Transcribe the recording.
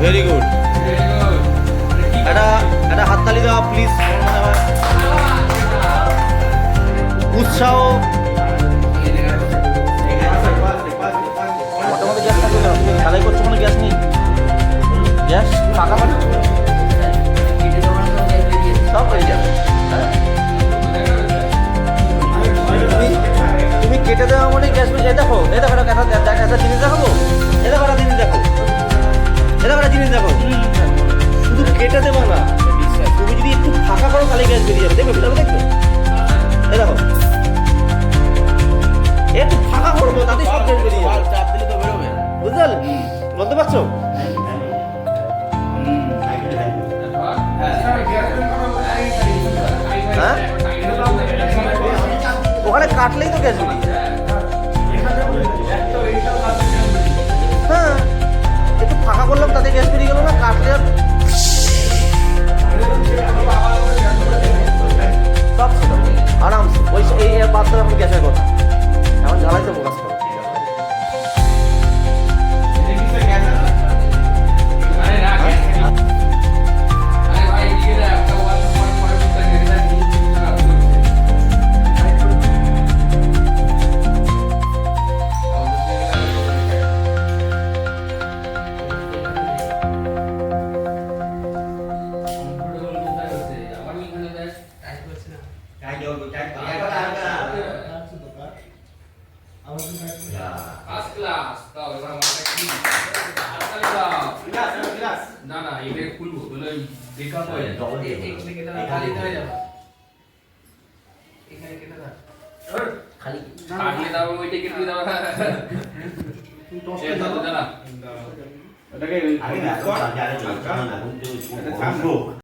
Very good একটা একটা হাততালি দাও প্লিজ উৎসাহ। মোটামুটি গ্যাস থাকবে ঢালাই করছ কোনো গ্যাস নেই? গ্যাস ফাঁকা সব হয়ে যাবে? তুমি- কেটে দেওয়া মানে গ্যাস এই দেখো এই দেখো একটা একটা- ওখানে কাটলেই তো গ্যাস না না এটা খুলবো তাহলে বেকআপ হয়ে যাবে ডবল এখানে কেটে দাও খালি হয়ে যাবে এখানে কেটে দাও খালি কাটিয়ে দাও ওইটা কেটে দাও এই দাও দাঁড়া ওটাকে আরে না জানে না